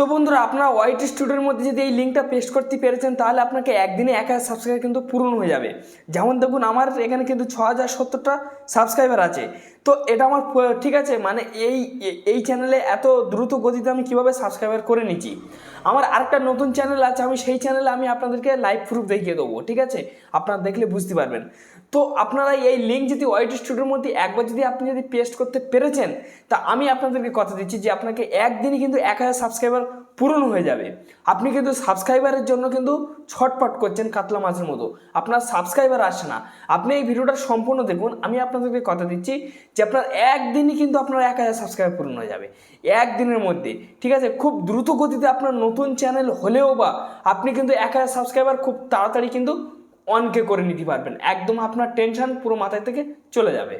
তো বন্ধুরা, আপনারা ওয়াইটি স্টুডিওর মধ্যে যদি এই লিঙ্কটা পেস্ট করতে পেরেছেন, তাহলে আপনাকে একদিনে এক হাজার সাবস্ক্রাইবার কিন্তু পূরণ হয়ে যাবে। যেমন দেখুন, আমার এখানে কিন্তু ছ হাজার সত্তরটা সাবস্ক্রাইবার আছে। তো এটা আমার ঠিক আছে? মানে এই এই চ্যানেলে এত দ্রুত গতিতে আমি কীভাবে সাবস্ক্রাইবার করে নিচ্ছি? আমার আরেকটা নতুন চ্যানেল আছে, আমি সেই চ্যানেলে আমি আপনাদেরকে লাইভ প্রুফ দেখিয়ে দেবো, ঠিক আছে? আপনারা দেখলে বুঝতে পারবেন। তো আপনারা এই লিঙ্ক যদি ওয়াইটি স্টুডিওর মধ্যে একবার যদি আপনি যদি পেস্ট করতে পেরেছেন, তা আমি আপনাদেরকে কথা দিচ্ছি যে আপনাকে একদিনই কিন্তু এক হাজার সাবস্ক্রাইবার পূরণ হয়ে যাবে। আপনি কিন্তু সাবস্ক্রাইবারের জন্য কিন্তু ছটপট করছেন কাতলা মাছের মতো। আপনার সাবস্ক্রাইবার আসে না। আপনি এই ভিডিওটা সম্পূর্ণ দেখুন। আমি আপনাদেরকে কথা দিচ্ছি যে আপনার একদিনই কিন্তু আপনার এক হাজার সাবস্ক্রাইবার পূরণ হয়ে যাবে। একদিনের মধ্যে। ঠিক আছে? খুব দ্রুত গতিতে আপনার নতুন চ্যানেল হলেও বা আপনি কিন্তু এক হাজার সাবস্ক্রাইবার খুব তাড়াতাড়ি কিন্তু অনকে করে নিতে পারবেন। একদম আপনার টেনশন পুরো মাথায় থেকে চলে যাবে।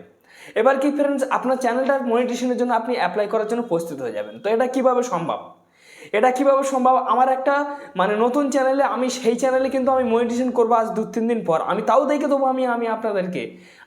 এবার কি ফ্রেন্ডস আপনার চ্যানেলটার মনিটেশনের জন্য আপনি অ্যাপ্লাই করার জন্য প্রস্তুত হয়ে যাবেন। তো এটা কীভাবে সম্ভব? এটা কীভাবে সম্ভব? আমার একটা মানে নতুন চ্যানেলে আমি সেই চ্যানেলে কিন্তু আমি মনিটেশন করব আজ দু, তিন দিন পর। আমি তাও দেখে দেবো আমি আমি আপনাদেরকে।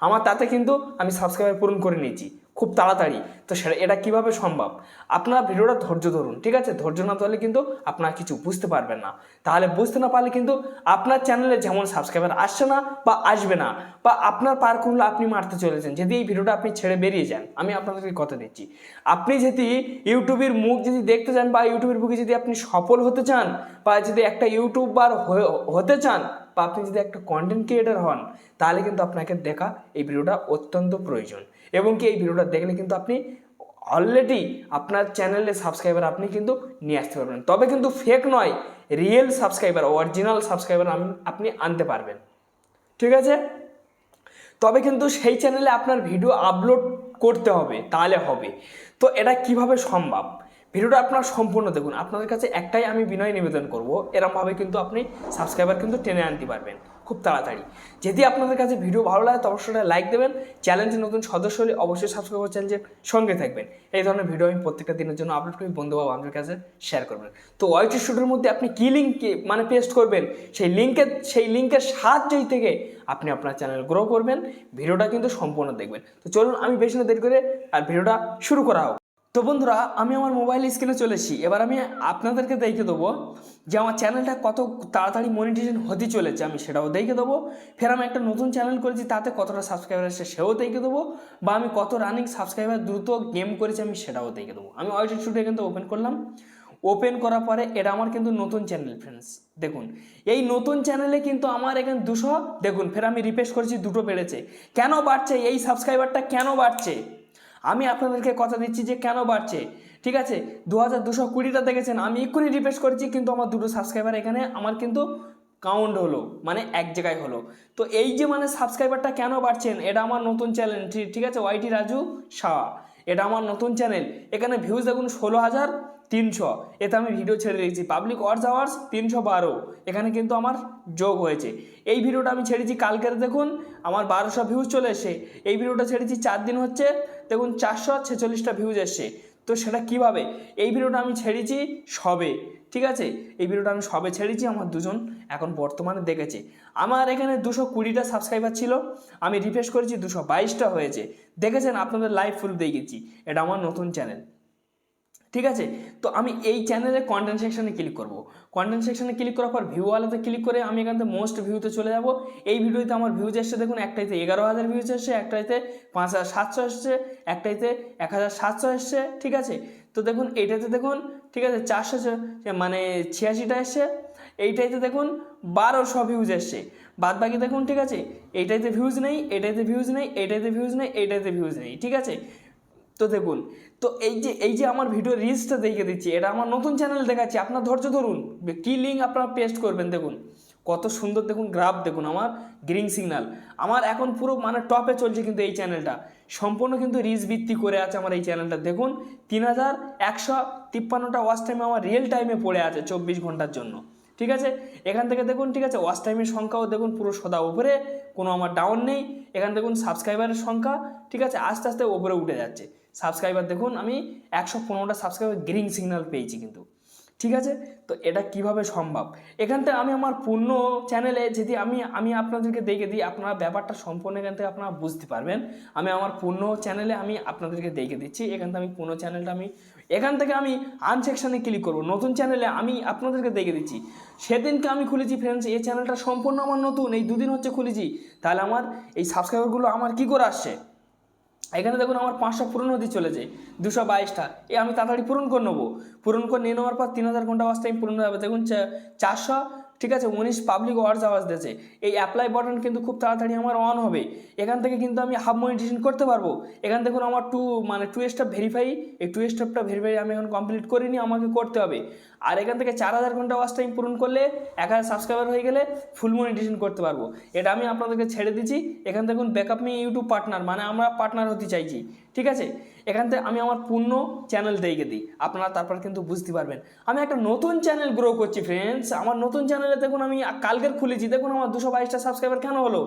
আমার তাতে কিন্তু আমি সাবস্ক্রাইবার পূরণ করে নিয়েছি। খুব তাড়াতাড়ি। তো সেটা, এটা কীভাবে সম্ভব? আপনারা ভিডিওটা ধৈর্য ধরুন, ঠিক আছে? ধৈর্য না ধরলে কিন্তু আপনারা কিছু বুঝতে পারবেন না। তাহলে বুঝতে না পারলে কিন্তু আপনার চ্যানেলে যেমন সাবস্ক্রাইবার আসছে না বা আসবে না, বা আপনার পার্কগুলো আপনি মারতে চলেছেন, যদি এই ভিডিওটা আপনি ছেড়ে বেরিয়ে যান, আমি আপনাদেরকে কথা দিচ্ছি। আপনি যদি ইউটিউবের মুখ যদি দেখতে চান বা ইউটিউবের বুকে যদি আপনি সফল হতে চান, বা যদি একটা ইউটিউবার হতে চান বা আপনি যদি একটা কন্টেন্ট ক্রিয়েটার হন, তাহলে কিন্তু আপনাকে দেখা এই ভিডিওটা অত্যন্ত প্রয়োজন। এবং কি এই ভিডিওটা দেখলে কিন্তু আপনি অলরেডি আপনার চ্যানেলে সাবস্ক্রাইবার আপনি কিন্তু নিয়ে আসতে পারবেন। তবে কিন্তু ফেক নয় রিয়েল সাবস্ক্রাইবার অরিজিনাল সাবস্ক্রাইবার আপনি আনতে পারবেন। ঠিক আছে? তবে কিন্তু সেই চ্যানেলে আপনার ভিডিও আপলোড করতে হবে, তাহলে হবে। তো এটা কীভাবে সম্ভব? ভিডিওটা আপনার সম্পূর্ণ দেখুন। আপনাদের কাছে একটাই আমি বিনয় নিবেদন করব এরমভাবে কিন্তু আপনি সাবস্ক্রাইবার কিন্তু টেনে আনতে পারবেন, খুব তাড়াতাড়ি। যদি আপনাদের কাছে ভিডিও ভালো লাগে, তো অবশ্যই লাইক দেবেন। চ্যানেলটি নতুন সদস্য হলে অবশ্যই সাবস্ক্রাইব করে চ্যানেলের সঙ্গে থাকবেন। এই ধরনের ভিডিও আমি প্রত্যেকটা দিনের জন্য আপলোড করি, বন্ধু বা বান্ধবের কাছে শেয়ার করবেন। তো ওয়াইটি স্টুডিওর মধ্যে আপনি কী লিঙ্ক মানে পেস্ট করবেন, সেই লিঙ্কের সেই লিঙ্কের সাহায্যই থেকে আপনি আপনার চ্যানেল গ্রো করবেন, ভিডিওটা কিন্তু সম্পূর্ণ দেখবেন। তো চলুন, আমি বেশি না দেরি করে, আর ভিডিওটা শুরু করা হোক। তো বন্ধুরা, আমি আমার মোবাইল স্ক্রিনে চলে এসেছি। এবার আমি আপনাদেরকে দেখে দেবো যে আমার চ্যানেলটা কত তাড়াতাড়ি মনিটাইজেশন হতে চলেছে। আমি সেটাও দেখে দেবো। ফের আমি একটা নতুন চ্যানেল করেছি, তাতে কতটা সাবস্ক্রাইবার এসেছে সেও দেখে দেবো। বা আমি কত রানিং সাবস্ক্রাইবার দ্রুত গেম করেছি, আমি সেটাও দেখে দেবো। আমি ওয়াইটি স্টুডিও কিন্তু ওপেন করলাম। ওপেন করার পরে এটা আমার কিন্তু নতুন চ্যানেল ফ্রেন্ডস দেখুন, এই নতুন চ্যানেলে কিন্তু আমার এখানে দুশো, দেখুন, ফের আমি রিপেস করেছি, দুটো বেড়েছে। কেন বাড়ছে? এই সাবস্ক্রাইবারটা কেন বাড়ছে? আমি আপনাদেরকে কথা দিচ্ছি যে কেন বাড়ছে, ঠিক আছে? দু হাজার দুশো কুড়িটা দেখেছেন, আমি এক্ষুনি রিপেস করেছি, কিন্তু আমার দুটো সাবস্ক্রাইবার এখানে, আমার কিন্তু কাউন্ট হলো মানে এক জায়গায় হলো। তো এই যে মানে সাবস্ক্রাইবারটা কেন বাড়ছেন, এটা আমার নতুন চ্যানেল ঠিক আছে? ওয়াইটি রাজু শাহ, এটা আমার নতুন চ্যানেল এখানে ভিউজ দেখুন ষোলো হাজার তিনশো, এতে আমি ভিডিও ছেড়ে দিয়েছি। পাবলিক ওয়ার্স আওয়ার্স তিনশো বারো, এখানে কিন্তু আমার যোগ হয়েছে। এই ভিডিওটা আমি ছেড়েছি, কালকের দেখুন, আমার বারোশো ভিউজ চলে এসে এই ভিডিওটা ছেড়েছি, চার দিন হচ্ছে দেখুন, চারশো ছেচল্লিশটা ভিউজ এসছে। তো সেটা কীভাবে? এই ভিডিওটা আমি ছেড়েছি সবে, ঠিক আছে? এই ভিডিওটা আমি সবে ছেড়েছি, আমার দুজন এখন বর্তমানে দেখেছে। আমার এখানে দুশো কুড়িটা সাবস্ক্রাইবার ছিল, আমি রিফ্রেশ করেছি, দুশো বাইশটা হয়েছে। দেখেছেন, আপনাদের লাইভ ফুল দেখিয়েছি এটা আমার নতুন চ্যানেল ঠিক আছে? তো আমি এই চ্যানেলে কন্টেন্ট সেকশনে ক্লিক করব। কন্টেন্ট সেকশনে ক্লিক করার পর ভিউ ওয়ালাতে ক্লিক করে আমি এখান থেকে মোস্ট ভিউতে চলে যাব। এই ভিডিওতে আমার ভিউজ এসছে দেখুন একটাইতে এগারো হাজার ভিউজ এসছে একটাইতে পাঁচ হাজার সাতশো এসছে একটাইতে এক হাজার সাতশো এসছে, ঠিক আছে? তো দেখুন, এইটাতে দেখুন, ঠিক আছে, চারশো মানে ছিয়াশিটা এসছে, এইটাইতে দেখুন, বারোশো ভিউজ এসছে। বাদ বাকি দেখুন, ঠিক আছে? এইটাইতে ভিউজ নেই এটাইতে ভিউজ নেই এটাইতে ভিউজ নেই, এইটাইতে ভিউজ নেই, ঠিক আছে? তো দেখুন, তো এই যে এই যে আমার ভিডিও রিলসটা দেখে দিচ্ছি, এটা আমার নতুন চ্যানেল দেখাচ্ছি, আপনার ধৈর্য ধরুন, কী লিঙ্ক আপনারা পেস্ট করবেন দেখুন, কত সুন্দর দেখুন গ্রাফ দেখুন আমার গ্রিন সিগনাল আমার এখন পুরো মানে টপে চলছে কিন্তু এই চ্যানেলটা সম্পূর্ণ কিন্তু রিচ ভিত্তি করে আছে আমার এই চ্যানেলটা দেখুন, তিন হাজার একশো তিপ্পান্নটা ওয়াচ টাইমে আমার রিয়েল টাইমে পড়ে আছে চব্বিশ ঘণ্টার জন্য, ঠিক আছে? এখান থেকে দেখুন, ঠিক আছে ওয়াচ টাইমের সংখ্যাও দেখুন পুরো সদা উপরে, কোনো আমার ডাউন নেই, এখান দেখুন সাবস্ক্রাইবারের সংখ্যা, ঠিক আছে, আস্তে আস্তে উপরে উঠে যাচ্ছে। সাবস্ক্রাইবার দেখুন, আমি একশো পনেরোটা সাবস্ক্রাইবার গ্রিন সিগন্যাল পেয়েছি কিন্তু। ঠিক আছে? তো এটা কীভাবে সম্ভব? এখান থেকে আমি আমার পূর্ণ চ্যানেলে যদি আমি আমি আপনাদেরকে দেখে দিই, আপনারা ব্যাপারটা সম্পূর্ণ এখান থেকে আপনারা বুঝতে পারবেন। আমি আমার পূর্ণ চ্যানেলে আমি আপনাদেরকে দেখে দিচ্ছি, এখান থেকে আমি পূর্ণ চ্যানেলটা আমি, এখান থেকে আমি আনসেকশানে ক্লিক করব। নতুন চ্যানেলে আমি আপনাদেরকে দেখে দিচ্ছি। সেদিনকে আমি খুলেছি ফ্রেন্ডস এই চ্যানেলটা সম্পূর্ণ আমার নতুন, এই দুদিন হচ্ছে খুলেছি। তাহলে আমার এই সাবস্ক্রাইবারগুলো আমার কি করে আসছে? এখানে দেখুন আমার পাঁচশো পূরণ হতে চলেছে, দুশো বাইশটা। এ আমি তাড়াতাড়ি পূরণ করে নেব। পূরণ করে নিয়ে নেওয়ার পর তিন হাজার ঘণ্টা ওয়াচ টাইম পূরণ হবে দেখুন চারশো, ঠিক আছে, উনিশ পাবলিক ওয়ার্ডস আওয়াজ দিয়েছে। এই অ্যাপ্লাই বাটন কিন্তু খুব তাড়াতাড়ি আমার অন হবে। এখান থেকে কিন্তু আমি হাফ মনিটেশন করতে পারব। এখান দেখুন আমার টু মানে টু স্টেপ ভেরিফাই এই টু স্টেপটা ভেরিফাই আমি এখন কমপ্লিট করিনি, আমাকে করতে হবে। আর এখান থেকে চার হাজার ঘণ্টা ওয়াচ টাইম পূরণ করলে এক হাজার সাবস্ক্রাইবার হয়ে গেলে ফুল মনিটেশন করতে পারব। এটা আমি আপনাদেরকে ছেড়ে দিচ্ছি। এখান থেকে ব্যাকআপ মি ইউটিউব পার্টনার মানে আমরা পার্টনার হতে চাইছি। ঠিক আছে? এখান থেকে আমি আমার পূর্ণ চ্যানেল দেখে দিই। আপনারা তারপর কিন্তু বুঝতে পারবেন। আমি একটা নতুন চ্যানেল গ্রো করছি ফ্রেন্ডস আমার নতুন চ্যানেলে দেখুন, আমি কালকের খুলেছি। দেখুন, আমার দুশো বাইশটা সাবস্ক্রাইবার কেন হলো?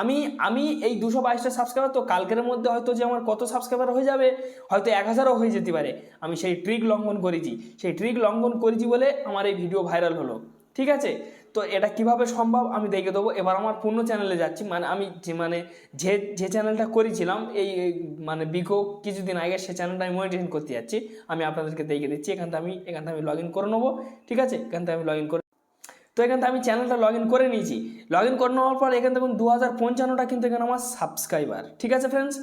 আমি আমি এই দুশো বাইশটা সাবস্ক্রাইবার তো কালকের মধ্যে হয়তো যে আমার কত সাবস্ক্রাইবার হয়ে যাবে, হয়তো এক হাজারও হয়ে যেতে পারে। আমি সেই ট্রিক লঙ্ঘন করেছি। সেই ট্রিক লঙ্ঘন করেছি বলে আমার এই ভিডিও ভাইরাল হলো। ঠিক আছে? তো এটা কীভাবে সম্ভব আমি দেখে দেবো। এবার আমার পূর্ণ চ্যানেলে যাচ্ছি। মানে আমি যে মানে যে যে চ্যানেলটা করেছিলাম, এই মানে বিগো কিছুদিন আগে সে চ্যানেলটা আমি মনিটেশন করতে যাচ্ছি। আমি আপনাদেরকে দেখে দিচ্ছি। এখান থেকে আমি, এখান থেকে আমি লগ ইন করে নেব। ঠিক আছে? এখান থেকে আমি লগ ইন করে তো এখান থেকে আমি চ্যানেলটা লগ ইন করে নিয়েছি। লগ ইন করে নেওয়ার পর এখান দেখুন দু হাজার পঞ্চান্নটা কিন্তু এখানে আমার সাবস্ক্রাইবার ঠিক আছে ফ্রেন্ডস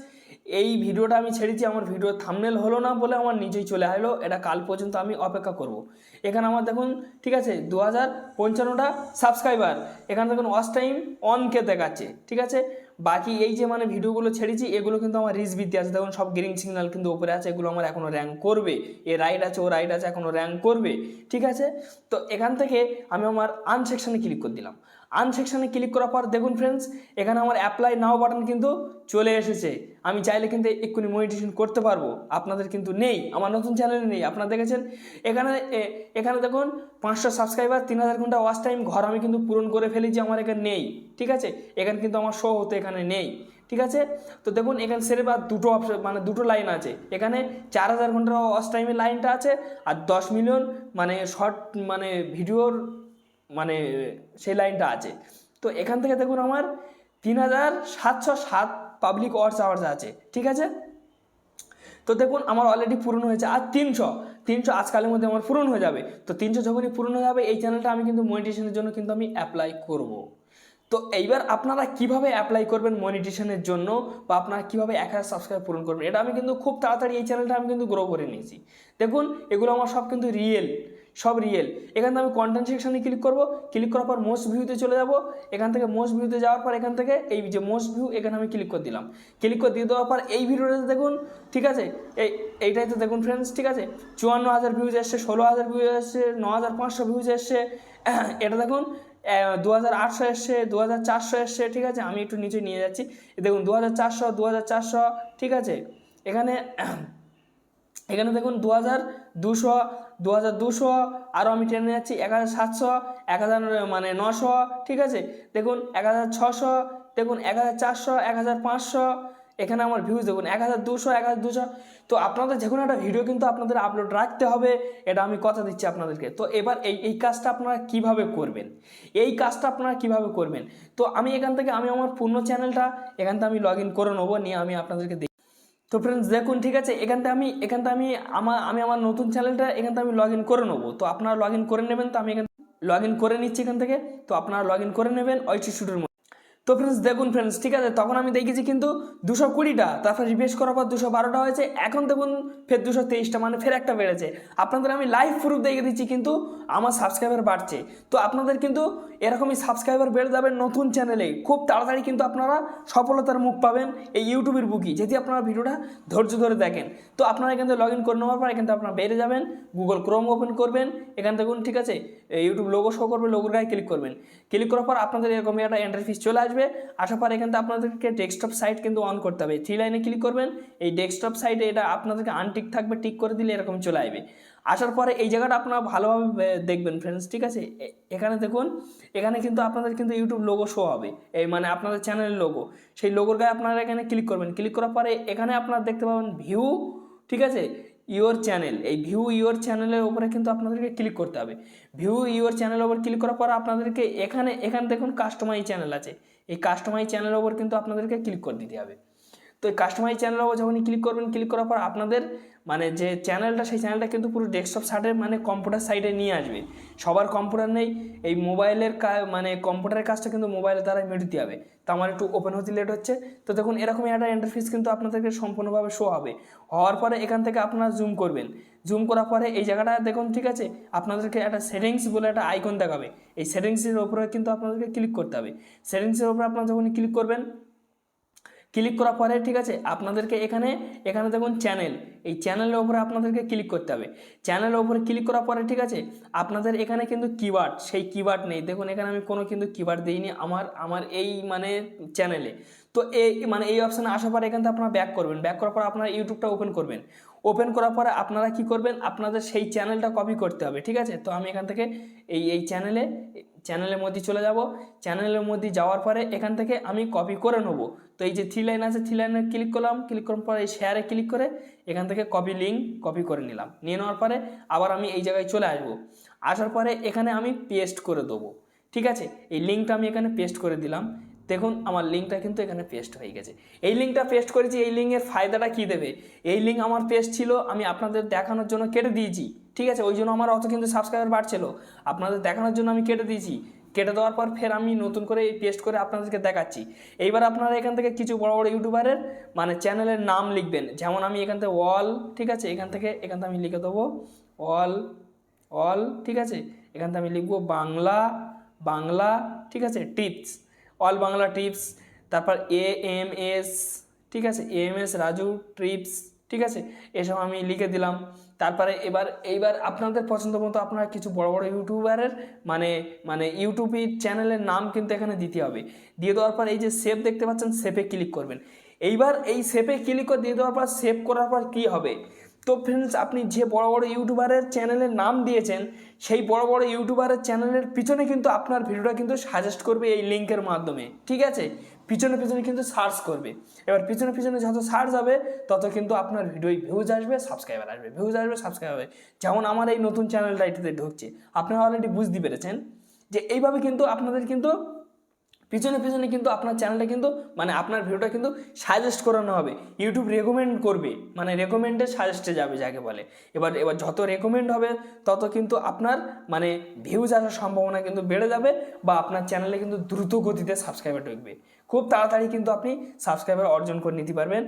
এই ভিডিওটা আমি ছেড়েছি, আমার ভিডিও থামনেল হলো না বলে আমার নিজেই চলে আসলো, এটা কাল পর্যন্ত আমি অপেক্ষা করব। এখানে আমার দেখুন, ঠিক আছে দু হাজার পঞ্চান্নটা সাবস্ক্রাইবার এখানে দেখুন ওয়াচ টাইম অনকে দেখাচ্ছে, ঠিক আছে? বাকি এই যে মানে ভিডিওগুলো ছেড়েছি, এগুলো কিন্তু আমার রিচ বৃদ্ধি আছে, দেখুন, সব গ্রিন সিগন্যাল কিন্তু উপরে আছে, এগুলো আমার এখনও র্যাঙ্ক করবে, এ রাইট আছে, ও রাইট আছে এখনও র্যাঙ্ক করবে, ঠিক আছে? তো এখান থেকে আমি আমার আনসেকশানে ক্লিক করে দিলাম। আনসেকশনে ক্লিক করার পর দেখুন ফ্রেন্ডস এখানে আমার অ্যাপ্লাই নাও বাটন কিন্তু চলে এসেছে। আমি চাইলে কিন্তু এক্ষুনি মনিটেশন করতে পারব। আপনাদের কিন্তু নেই, আমার নতুন চ্যানেলে নেই। আপনারা দেখেছেন, এখানে এখানে দেখুন পাঁচশো সাবস্ক্রাইবার তিন হাজার ঘণ্টা ওয়াচ টাইম ঘর আমি কিন্তু পূরণ করে ফেলেছি, আমার এখানে নেই। ঠিক আছে? এখানে কিন্তু আমার শো হতে এখানে নেই। ঠিক আছে? তো দেখুন, এখানে সেরে বা দুটো অপশন মানে দুটো লাইন আছে। এখানে চার হাজার ঘণ্টা ওয়াচ টাইমের লাইনটা আছে, আর দশ মিলিয়ন মানে শর্ট মানে ভিডিওর মানে সেই লাইনটা আছে। তো এখান থেকে দেখুন আমার তিন হাজার সাতশো সাত পাবলিক ওয়ার্স আওয়ার্স আছে, ঠিক আছে? তো দেখুন আমার অলরেডি পূরণ হয়েছে, আর তিনশো তিনশো আজকালের মধ্যে আমার পূরণ হয়ে যাবে। তো তিনশো যখনই পূরণ হয়ে যাবে, এই চ্যানেলটা আমি কিন্তু মনিটেশনের জন্য কিন্তু আমি অ্যাপ্লাই করব। তো এইবার আপনারা কীভাবে অ্যাপ্লাই করবেন মনিটেশনের জন্য বা আপনারা কীভাবে এক হাজার সাবস্ক্রাইব পূরণ করবেন, এটা আমি কিন্তু খুব তাড়াতাড়ি এই চ্যানেলটা আমি কিন্তু গ্রো করে নিয়েছি। দেখুন, এগুলো আমার সব কিন্তু রিয়েল সব রিয়েল এখান থেকে আমি কন্টেন্ট সেকশানে ক্লিক করব ক্লিক করার পর মোস্ট ভিউতে চলে যাব। এখান থেকে মোস্ট ভিউতে যাওয়ার পর এখান থেকে এই যে মোস্ট ভিউ এখানে আমি ক্লিক করে দিলাম। ক্লিক করে দিয়ে দেওয়ার পর এই ভিডিওটাতে দেখুন, ঠিক আছে? এই, এইটাই তো দেখুন ফ্রেন্ডস ঠিক আছে? চুয়ান্ন হাজার ভিউজ এসছে, ষোলো হাজার ভিউজ এসছে ন হাজার পাঁচশো ভিউজ এসছে। এটা দেখুন দু হাজার আটশো এসছে দু হাজার চারশো এসছে, ঠিক আছে? আমি একটু নিচে নিয়ে যাচ্ছি। দেখুন দু হাজার চারশো দু হাজার চারশো, ঠিক আছে? এখানে এখানে দেখুন দু হাজার দুশো দু হাজার দুশো আরও আমি টেনে যাচ্ছি এক হাজার সাতশো এক হাজার মানে নশো, ঠিক আছে? দেখুন এক হাজার ছশো, দেখুন এক হাজার চারশো এক হাজার পাঁচশো, এখানে আমার ভিউজ দেখুন এক হাজার দুশো এক হাজার দুশো। তো আপনাদের যে কোনো একটা ভিডিও কিন্তু আপনাদের আপলোড রাখতে হবে, এটা আমি কথা দিচ্ছি আপনাদেরকে। তো এবার এই এই কাজটা আপনারা কীভাবে করবেন? এই কাজটা আপনারা কীভাবে করবেন? তো আমি এখান থেকে, আমি আমার পূর্ণ চ্যানেলটা এখান থেকে আমি লগ ইন করে নেব, নিয়ে আমি আপনাদেরকে তো ফ্রেন্ডস দেখুন, ঠিক আছে? এখানতে আমি এখানতে আমি আমার আমি আমার নতুন চ্যানেলটা এখানতে আমি লগ করে নেব। তো আপনারা লগ করে নেবেন, তো আমি এখান লগ করে নিচ্ছি এখান থেকে। তো আপনারা লগ করে নেবেন ওই শুটের মধ্যে। তো ফ্রেন্ডস দেখুন ফ্রেন্ডস ঠিক আছে? তখন আমি দেখেছি কিন্তু দুশো কুড়িটা, তারপর রিফ্রেশ করার পর দুশো বারোটা হয়েছে। এখন দেখুন ফের দুশো তেইশটা মানে ফের একটা বেড়েছে। আপনাদের আমি লাইভ প্রুফ দেখে দিচ্ছি কিন্তু আমার সাবস্ক্রাইবার বাড়ছে। তো আপনাদের কিন্তু এরকমই সাবস্ক্রাইবার বেড়ে যাবে নতুন চ্যানেলে খুব তাড়াতাড়ি কিন্তু আপনারা সফলতার মুখ পাবেন এই ইউটিউবের বুকি। যদি আপনারা ভিডিওটা ধৈর্য ধরে দেখেন। তো আপনারা থেকে লগ ইন করে নেওয়ার পর এখান থেকে আপনারা বেড়ে যাবেন গুগল ক্রোম ওপেন করবেন। এখান থেকে ঠিক আছে? ইউটিউব লোগো শো করবে লোগোর গায়ে ক্লিক করবেন। ক্লিক করার পর আপনাদের এরকম একটা এন্টারফিস চলে আসবে। আসার পর থেকে আপনাদেরকে ডেস্কটপ সাইট কিন্তু অন করতে হবে। থ্রি লাইনে ক্লিক করবেন, এই ডেস্কটপ সাইটে এটা আপনাদেরকে আনটিক থাকবে টিক করে দিলে এরকম চলে আসবে। আসার পরে এই জায়গাটা আপনারা ভালোভাবে দেখবেন ফ্রেন্ডস ঠিক আছে? এখানে দেখুন, এখানে কিন্তু আপনাদের কিন্তু ইউটিউব লোগো শো হবে। এই মানে আপনাদের চ্যানেলের লোগো সেই লোগোর গায়ে আপনারা এখানে ক্লিক করবেন। ক্লিক করার পরে এখানে আপনারা দেখতে পাবেন ভিউ ঠিক আছে? ইওর চ্যানেল এই ভিউ ইওর চ্যানেলের উপরে কিন্তু আপনাদেরকে ক্লিক করতে হবে। ভিউ ইওর চ্যানেলের উপর ক্লিক করার পর আপনাদেরকে এখানে এখানে দেখুন কাস্টমাইজ চ্যানেল আছে। এই কাস্টমাইজ চ্যানেলের উপর কিন্তু আপনাদেরকে ক্লিক করে দিতে হবে। তো এই কাস্টমাইজ চ্যানেল যখনই ক্লিক করবেন ক্লিক করার পর আপনাদের মানে যে চ্যানেলটা সেই চ্যানেলটা কিন্তু পুরো ডেস্কটপ সাইডে মানে কম্পিউটার সাইডে নিয়ে আসবে। সবার কম্পিউটার নেই, এই মোবাইলের মানে কম্পিউটারের কাজটা কিন্তু মোবাইলের দ্বারাই মেটাতে হবে। তো আমার একটু ওপেন হতে লেট হচ্ছে। তো দেখুন, এরকমই একটা ইন্টারফেস কিন্তু আপনাদেরকে সম্পূর্ণভাবে শো হবে। হওয়ার পরে এখান থেকে আপনারা জুম করবেন। জুম করার পরে এই জায়গাটা দেখুন, ঠিক আছে? আপনাদেরকে একটা সেটিংস বলে একটা আইকন দেখাবে। এই সেটিংসের ওপরে কিন্তু আপনাদেরকে ক্লিক করতে হবে। সেটিংসের ওপরে আপনারা যখন ক্লিক করবেন ক্লিক করার পরে, ঠিক আছে, আপনাদেরকে এখানে এখানে দেখুন চ্যানেল এই চ্যানেলের ওপরে আপনাদেরকে ক্লিক করতে হবে। চ্যানেলের ওপরে ক্লিক করার পরে, ঠিক আছে, আপনাদের এখানে কিন্তু কিওয়ার্ড সেই কিওয়ার্ড নেই। দেখুন, এখানে আমি কোনো কিন্তু কিওয়ার্ড দিইনি আমার আমার এই মানে চ্যানেলে তো এই মানে এই অপশানে আসার পরে এখান থেকে আপনারা ব্যাক করবেন। ব্যাক করার পর আপনারা ইউটিউবটা ওপেন করবেন। ওপেন করার পরে আপনারা কি করবেন? আপনাদের সেই চ্যানেলটা কপি করতে হবে, ঠিক আছে? তো আমি এখান থেকে এই এই চ্যানেলে চ্যানেলের মধ্যে চলে যাব। চ্যানেলের মধ্যে যাওয়ার পরে এখান থেকে আমি কপি করে নেব। তো এই যে থ্রি লাইন আছে থ্রি লাইনে ক্লিক করলাম। ক্লিক করার পরে এই শেয়ারে ক্লিক করে এখান থেকে কপি লিঙ্ক কপি করে নিলাম। নিয়ে নেওয়ার পরে আবার আমি এই জায়গায় চলে আসব। আসার পরে এখানে আমি পেস্ট করে দেবো। ঠিক আছে? এই লিঙ্কটা আমি এখানে পেস্ট করে দিলাম। দেখুন, আমার লিঙ্কটা কিন্তু এখানে পেস্ট হয়ে গেছে। এই লিঙ্কটা পেস্ট করেছি, এই লিঙ্কের ফায়দাটা কী দেবে? এই লিঙ্ক আমার পেস্ট ছিল, আমি আপনাদের দেখানোর জন্য কেটে দিয়েছি। ঠিক আছে, ওই জন্য আমার অত কিন্তু সাবস্ক্রাইবার বাড়ছিল। আপনাদের দেখানোর জন্য আমি কেটে দিয়েছি। কেটে দেওয়ার পর ফের আমি নতুন করে এই পেস্ট করে আপনাদেরকে দেখাচ্ছি। এইবার আপনারা এখান থেকে কিছু বড় বড় ইউটিউবারের মানে চ্যানেলের নাম লিখবেন। যেমন আমি এখান থেকে অল ঠিক আছে? এখান থেকে এখান থেকে আমি লিখে দেবো অল অল ঠিক আছে? এখান থেকে আমি লিখব বাংলা বাংলা, ঠিক আছে? টিপস অল বাংলা টিপস তারপর এ এম এস ঠিক আছে? এম এস রাজু ট্রিপস ঠিক আছে? এসব আমি লিখে দিলাম। তারপরে এবার, এইবার আপনাদের পছন্দ মতো আপনারা কিছু বড় বড় ইউটিউবারের মানে মানে ইউটিউব চ্যানেলের নাম কিন্তু এখানে দিতে হবে। দিয়ে দেওয়ার পর এই যে সেভ দেখতে পাচ্ছেন সেভে ক্লিক করবেন। এইবার এই সেভে ক্লিক করে দিয়ে দেওয়ার পর সেভ করার পর কী হবে? তো ফ্রেন্ডস আপনি যে বড় বড় ইউটিউবারের চ্যানেলের নাম দিয়েছেন, সেই বড় বড় ইউটিউবারের চ্যানেলের পিছনে কিন্তু আপনার ভিডিওটা কিন্তু সাজেস্ট করবে এই লিঙ্কের মাধ্যমে। ঠিক আছে? পিছনে পিছনে কিন্তু সার্চ করবে। এবার পিছনে পিছনে যত সার্চ হবে, তত কিন্তু আপনার ভিডিওয় ভিউজ আসবে সাবস্ক্রাইবার আসবে। ভিউজ আসবে সাবস্ক্রাইবার হবে। যেমন আমার এই নতুন চ্যানেলটা এটাতে ঢুকছে। আপনারা অলরেডি বুঝতে পেরেছেন যে এইভাবে কিন্তু আপনাদের কিন্তু পিছনে পিছনে কিন্তু আপনার চ্যানেলটা কিন্তু মানে আপনার ভিডিওটা কিন্তু সাজেস্ট করানো হবে। ইউটিউব রেকমেন্ড করবে। মানে রেকমেন্ডে সাজেস্টে যাবে যাকে বলে। এবার এবার যত রেকমেন্ড হবে, তত কিন্তু আপনার মানে ভিউজ আসার সম্ভাবনা কিন্তু বেড়ে যাবে বা আপনার চ্যানেলে কিন্তু দ্রুত গতিতে সাবস্ক্রাইবার ঢুকবে। খুব তাড়াতাড়ি কিন্তু আপনি সাবস্ক্রাইবার অর্জন করে নিতে পারবেন।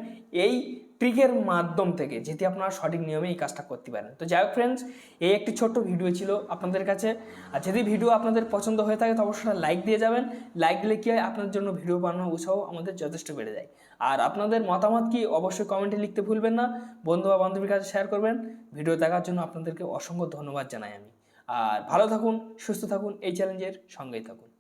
এই ট্রিকের মাধ্যম থেকে যেটি আপনারা সঠিক নিয়মে এই কাজটা করতে পারেন। তো যাই হোক ফ্রেন্ডস এই একটি ছোট্ট ভিডিও ছিল আপনাদের কাছে। আর যদি ভিডিও আপনাদের পছন্দ হয়ে থাকে, তো অবশ্যই লাইক দিয়ে যাবেন। লাইক দিলে কী হয়? আপনার জন্য ভিডিও বানানোর উৎসাহ আমাদের যথেষ্ট বেড়ে যায়। আর আপনাদের মতামত কি? অবশ্যই কমেন্টে লিখতে ভুলবেন না। বন্ধু বা বান্ধবীর কাছে শেয়ার করবেন। ভিডিও দেখার জন্য আপনাদেরকে অসংখ্য ধন্যবাদ জানাই আমি। আর ভালো থাকুন, সুস্থ থাকুন, এই চ্যালেঞ্জের সঙ্গেই থাকুন।